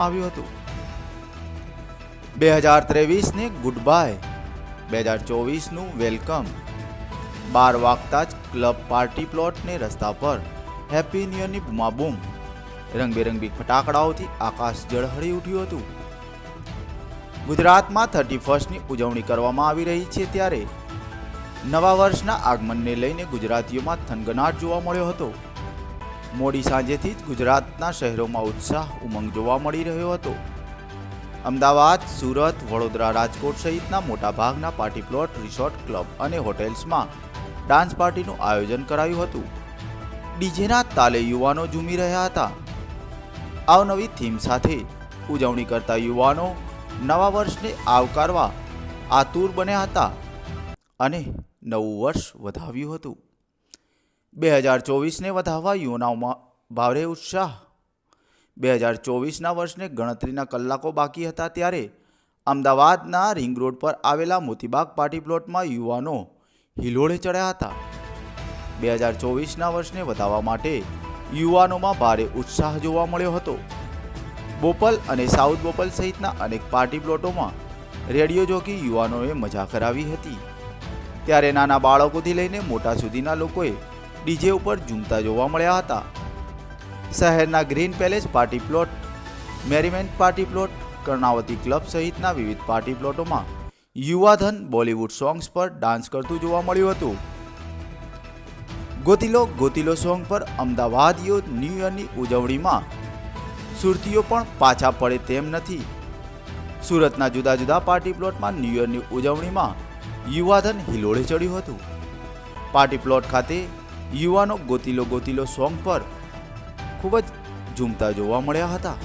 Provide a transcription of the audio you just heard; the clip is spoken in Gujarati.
આવ્યું હતું. બે હજાર ત્રેવીસને ગુડ બાય બે હજાર ચોવીસનું વેલકમ. બાર વાગતા જ ક્લબ પાર્ટી પ્લોટને રસ્તા પર હેપી ન્યૂયરની બૂમાબૂમ. રંગબેરંગી ફટાકડાઓથી આકાશ ઝળહળી ઉઠ્યું હતું. ગુજરાતમાં થર્ટી ફર્સ્ટની ઉજવણી કરવામાં આવી રહી છે ત્યારે નવા વર્ષના આગમનને લઈને ગુજરાતીઓમાં થનગનાટ જોવા મળ્યો હતો. મોડી સાંજેથી જ ગુજરાતના શહેરોમાં ઉત્સાહ ઉમંગ જોવા મળી રહ્યો હતો. અમદાવાદ, સુરત, વડોદરા રાજકોટ સહિતના મોટાભાગના પાર્ટી પ્લોટ, રિસોર્ટ, ક્લબ અને હોટેલ્સમાં ડાન્સ પાર્ટીનું આયોજન કરાયું હતું. ડીજેના તાલે યુવાનો ઝૂમી રહ્યા હતા. અવનવી થીમ સાથે ઉજવણી કરતા યુવાનો નવા વર્ષને આવકારવા આતુર બન્યા હતા અને નવું વર્ષ વધાવ્યું હતું. બે હજાર ચોવીસને વધાવવા યુવાનોમાં ભારે ઉત્સાહ. બે હજાર ચોવીસના વર્ષને ગણતરીના કલાકો બાકી હતા ત્યારે અમદાવાદના રિંગ રોડ પર આવેલા મોતીબાગ પાર્ટી પ્લોટમાં યુવાનો હિલોળે ચડ્યા હતા. બે હજાર ચોવીસના વર્ષને વધાવવા માટે યુવાનોમાં ભારે ઉત્સાહ જોવા મળ્યો હતો. બોપલ અને સાઉથ બોપલ સહિતના અનેક પાર્ટી પ્લોટોમાં રેડિયો જોકી યુવાનોએ મજા કરાવી હતી. ત્યારે નાના બાળકોથી લઈને મોટા સુધીના લોકોએ ડીજે ઉપર ઝૂમતા જોવા મળ્યા હતા. શહેરના green palace party plot, merriment party plot, Karnavati club સહિતના વિવિધ પાર્ટી પ્લોટોમાં યુવાધન બોલિવૂડ સોંગ્સ પર ડાન્સ કરતું જોવા મળ્યું હતું. ગોતિલો ગોતિલો સોંગ પર અમદાવાદીઓ ન્યૂ યરની ઉજવણીમાં સુરતીઓ પણ પાછા પડે તેમ નથી. સુરતના જુદા જુદા પાર્ટી પ્લોટમાં ન્યૂ યરની ઉજવણીમાં યુવાધન હિલોળે ચડ્યું હતું. પાર્ટી પ્લોટ ખાતે યુવાનો ગોતિલો ગોતીલો સોંગ પર ખૂબ જ ઝૂમતા જોવા મળ્યા હતા.